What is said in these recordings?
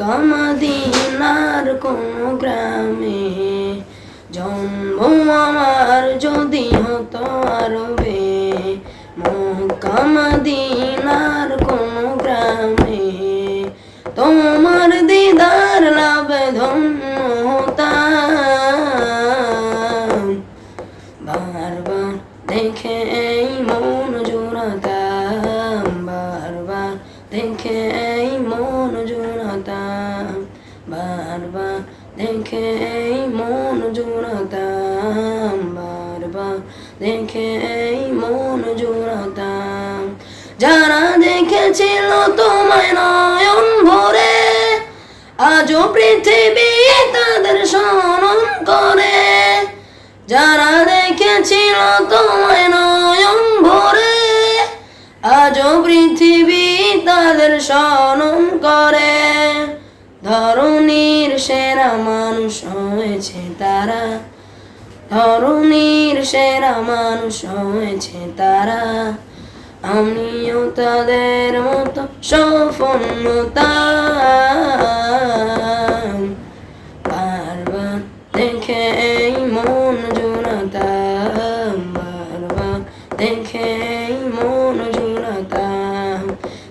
মদিনার কোন গ্রামে জন্ম আমার যদি হতো আরবে। মক্কা মদিনার কোন গ্রামে তোমার দিদার লাভে ধন্য বারবার দেখে এই মন জোড়াতাম, বারবার দেখে দেখে এই মন জোড়াতাম বারবার দেখে এই মন জোড়াতাম যারা দেখেছিল তোমায় নয়ন ভরে, আজও পৃথিবী তাদের স্মরণ করে। যারা দেখেছিল তোমায় নয়ন ভরে, আজও পৃথিবী তাদের স্মরণ করে। ধরণীর সেরা মানুষ হয়েছে তারা। ধরণীর সেরা মানুষ হয়েছে তারা। আমিও তাদের মতো সফলতা দেখে এই মন জোড়াতাম, বারবার দেখে এই মন জোড়াতাম,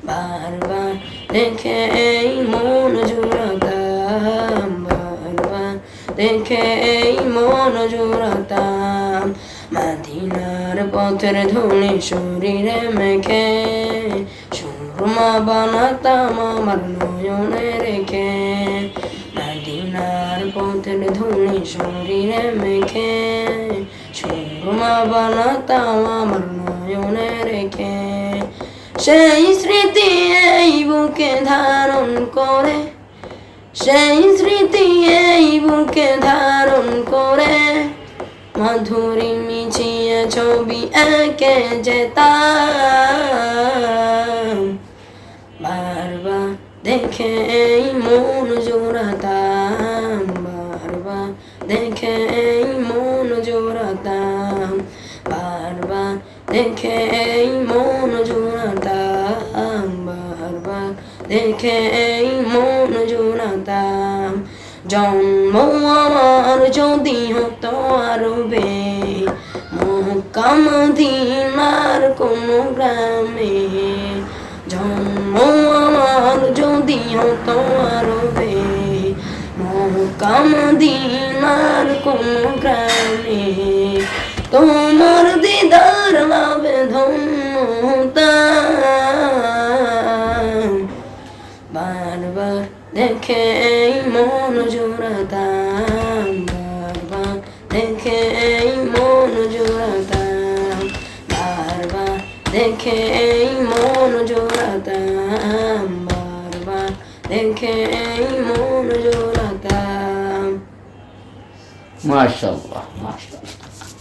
বারবার দেখে এই মন বারবার দেখে এই মন জোড়াতাম। মাদিনার পথের ধুলি শরীরে মেখে সুরমা বানাতাম আমার নয়নে রেখে। মদিনার পথের ধুলি শরীরে মেখে সুরমা বানাতাম আমার নয়নে রেখে। সেই স্মৃতি এই বুকে ধারণ করে, সেই স্মৃতি এই ধারণ করে, মাধুরী মিছিয়ে ছবি এঁকে যেতাম। বারবার দেখে এই মন জোড়াতাম, বারবার দেখে এই মন জোড়াতাম, বারবার দেখে এই মন জোড়াতাম, বারবার দেখে এই মন জন্ম আমার যদি হতো আরবে মক্কাম দিনার কোনো গ্রামে। জন্ম আমার যদি হতো আরবে মক্কাম দিনার কোনো গ্রামে। তোমার দিদার লাভে ধন্য বারবার দেখে এই মন জোড়াতাম বারবার দেখে এই মন জোড়াতাম বারবার দেখে এই মন জোড়াতাম বারবার দেখে